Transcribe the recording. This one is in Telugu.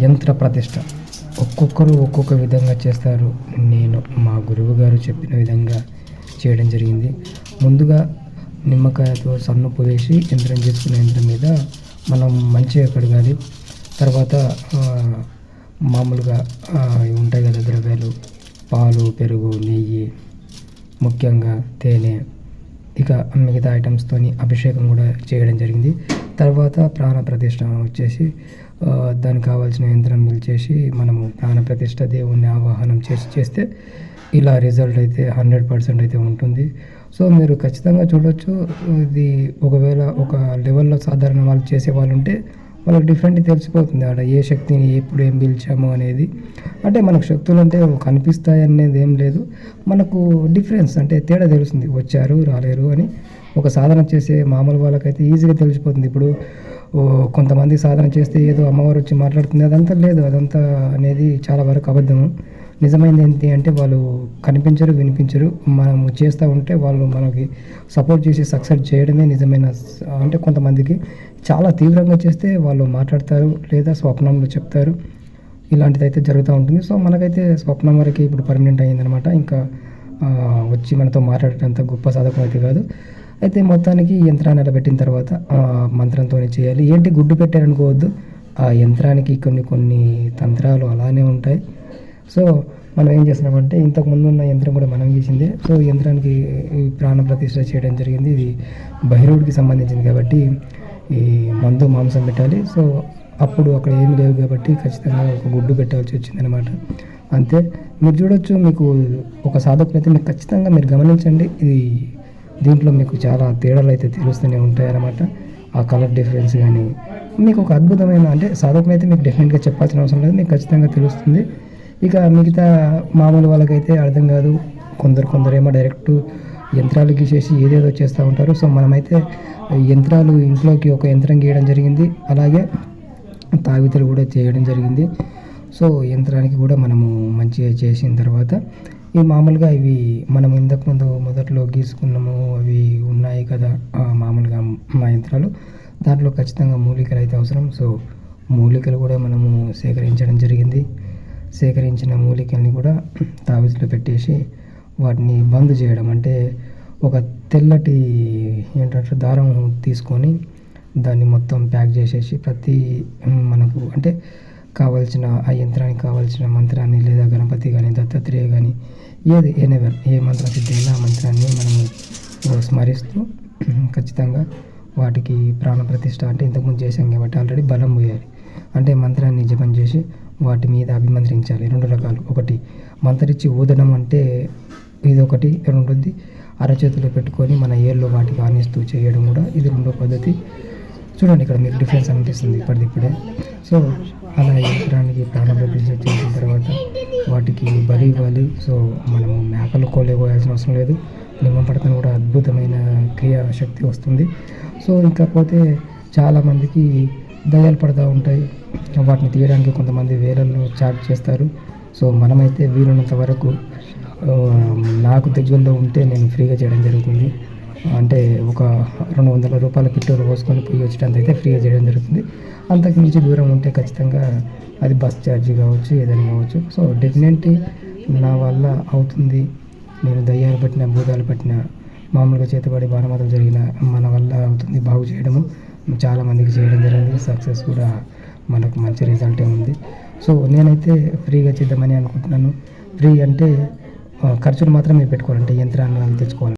యంత్ర ప్రతిష్ట. ఒక్కొక్కరు ఒక్కొక్క విధంగా చేస్తారు. నేను మా గురువు గారు చెప్పిన విధంగా చేయడం జరిగింది. ముందుగా నిమ్మకాయతో సన్నుపు వేసి యంత్రం చేసుకునే యంత్రం మీద మనం మంచిగా కడగాలి. తర్వాత మామూలుగా ఉంటాయి కదా ద్రవ్యాలు. పాలు పెరుగు నెయ్యి ముఖ్యంగా తేనె ఇక మిగతా ఐటమ్స్తోని అభిషేకం కూడా చేయడం జరిగింది. తర్వాత ప్రాణ ప్రతిష్ట వచ్చేసి దానికి కావాల్సిన యంత్రం నిలిచేసి మనము ప్రాణప్రతిష్ఠ దేవుణ్ణి ఆవాహనం చేసి చేస్తే ఇలా రిజల్ట్ అయితే హండ్రెడ్ పర్సెంట్ అయితే ఉంటుంది. సో మీరు ఖచ్చితంగా చూడొచ్చు. ఇది ఒకవేళ ఒక లెవెల్లో సాధారణ వాళ్ళు చేసే వాళ్ళు ఉంటే వాళ్ళకి డిఫరెంట్ తెలిసిపోతుంది. ఆడ ఏ శక్తిని ఎప్పుడు ఏం పిలిచాము అనేది. అంటే మనకు శక్తులు అంటే కనిపిస్తాయి అనేది ఏం లేదు. మనకు డిఫరెన్స్ అంటే తేడా తెలుస్తుంది. వచ్చారు రాలేరు అని ఒక సాధన చేసే మామూలు వాళ్ళకైతే ఈజీగా తెలిసిపోతుంది. ఇప్పుడు కొంతమంది సాధన చేస్తే ఏదో అమ్మవారు వచ్చి మాట్లాడుతుంది. అదంతా లేదు. అదంతా అనేది చాలా వరకు అబద్ధము నిజమైనది ఏంటి అంటే వాళ్ళు కనిపించరు వినిపించరు. మనము చేస్తూ ఉంటే వాళ్ళు మనకి సపోర్ట్ చేసి సక్సెస్ చేయడమే నిజమైన అంటే కొంతమందికి చాలా తీవ్రంగా చేస్తే వాళ్ళు మాట్లాడతారు లేదా స్వప్నంలో చెప్తారు. ఇలాంటిది అయితే జరుగుతూ ఉంటుంది. సో మనకైతే స్వప్నం వరకు ఇప్పుడు పర్మనెంట్ అయ్యిందనమాట ఇంకా వచ్చి మనతో మాట్లాడేటంత గొప్ప సాధకం అయితే కాదు. అయితే మొత్తానికి యంత్రాన్ని అలా పెట్టిన తర్వాత మంత్రంతోనే చేయాలి. ఏంటి గుడ్డు పెట్టారనుకోవద్దు. ఆ యంత్రానికి కొన్ని కొన్ని తంత్రాలు అలానే ఉంటాయి. సో మనం ఏం చేసినామంటే ఇంతకు ముందు ఉన్న యంత్రం కూడా మనం చేసిందే. సో యంత్రానికి ఈ ప్రాణ ప్రతిష్ఠ చేయడం జరిగింది. ఇది బహిరుడికి సంబంధించింది కాబట్టి ఈ మందు మాంసం పెట్టాలి. సో అప్పుడు అక్కడ ఏమి లేవు కాబట్టి ఖచ్చితంగా ఒక గుడ్డు పెట్టాల్సి వచ్చిందనమాట. అంతే. మీరు చూడొచ్చు మీకు ఒక సాధకులైతే మీకు ఖచ్చితంగా మీరు గమనించండి. ఇది దీంట్లో మీకు చాలా తేడాలు అయితే తెలుస్తూనే ఉంటాయన్నమాట. ఆ కలర్ డిఫరెన్స్ కానీ మీకు ఒక అద్భుతమైన అంటే సాధకులు అయితే మీకు డెఫినెట్గా చెప్పాల్సిన అవసరం లేదు మీకు ఖచ్చితంగా తెలుస్తుంది. ఇక మిగతా మామూలు వాళ్ళకైతే అర్థం కాదు. కొందరు కొందరేమో డైరెక్ట్ యంత్రాలు గీసేసి ఏదేదో చేస్తూ ఉంటారు. సో మనమైతే యంత్రాలు ఇంట్లోకి ఒక యంత్రం గీయడం జరిగింది. అలాగే తావితలు కూడా చేయడం జరిగింది. సో యంత్రానికి కూడా మనము మంచిగా చేసిన తర్వాత ఈ మామూలుగా ఇవి మనం ఇంతకు ముందు మొదట్లో గీసుకున్నాము అవి ఉన్నాయి కదా మామూలుగా మా యంత్రాలు. దాంట్లో ఖచ్చితంగా మూలికలు అయితే అవసరం. సో మూలికలు కూడా మనము సేకరించడం జరిగింది. సేకరించిన మూలికల్ని కూడా తావిజ్లో పెట్టేసి వాటిని బంద్ చేయడం. అంటే ఒక తెల్లటి ఏంటంటే దారం తీసుకొని దాన్ని మొత్తం ప్యాక్ చేసేసి ప్రతి మనకు అంటే కావాల్సిన ఆ యంత్రానికి కావాల్సిన మంత్రాన్ని లేదా గణపతి కానీ దత్తాత్రేయ కానీ ఏది ఏనెవర్ ఏ మంత్రం సిద్ధైనా ఆ మంత్రాన్ని మనము స్మరిస్తూ ఖచ్చితంగా వాటికి ప్రాణ ప్రతిష్ఠ అంటే ఇంతకుముందు చేశాం కాబట్టి ఆల్రెడీ బలం పోయాలి. అంటే మంత్రాన్ని జపం చేసి వాటి మీద అభిమంత్రించాలి. రెండు రకాలు. ఒకటి మంత్రిచ్చి ఊదడం అంటే ఇది ఒకటి రెండోది అరచేతిలో పెట్టుకొని మన ఏళ్ళు వాటికి ఆనిస్తూ చేయడం కూడా. ఇది రెండో పద్ధతి. చూడండి ఇక్కడ మీకు డిఫరెన్స్ అనిపిస్తుంది ఇప్పటిదిప్పుడే సో అలా యంత్రానికి ప్రాణప్రతిష్ఠ చేసిన తర్వాత వాటికి బలి ఇవ్వాలి. సో మనము మేకలు కోలేకోవాల్సిన అవసరం లేదు. నిమ్మ పడకన కూడా అద్భుతమైన క్రియాశక్తి వస్తుంది. సో ఇంకపోతే చాలామందికి దయ్యాలు పడుతూ ఉంటాయి. వాటిని తీయడానికి కొంతమంది వేలల్లో చార్జ్ చేస్తారు. సో మనమైతే వీలున్నంత వరకు నాకు దగ్గరలో ఉంటే నేను ఫ్రీగా చేయడం జరుగుతుంది. అంటే ఒక రెండు వందల రూపాయల పెట్రోల్ పోసుకొని పోయి వచ్చేటంత అయితే ఫ్రీగా చేయడం జరుగుతుంది. అంతకు మించి దూరం ఉంటే ఖచ్చితంగా అది బస్ ఛార్జ్ కావచ్చు ఏదైనా కావచ్చు. సో డెఫినెట్లీ నా వల్ల అవుతుంది. నేను దయ్యాలు పట్టిన భూతాలు పట్టిన మామూలుగా చేతబడి బాణమాతలు జరిగిన మన వల్ల అవుతుంది. బాగు చేయడము చాలా మందికి చేయడం జరిగింది. సక్సెస్ కూడా మనకు మంచి రిజల్టే ఉంది. సో నేనైతే ఫ్రీగా చేద్దామని అనుకుంటున్నాను. ఫ్రీ అంటే ఖర్చులు మాత్రం పెట్టుకోవాలంటే యంత్రాన్ని తెచ్చుకోవాలి.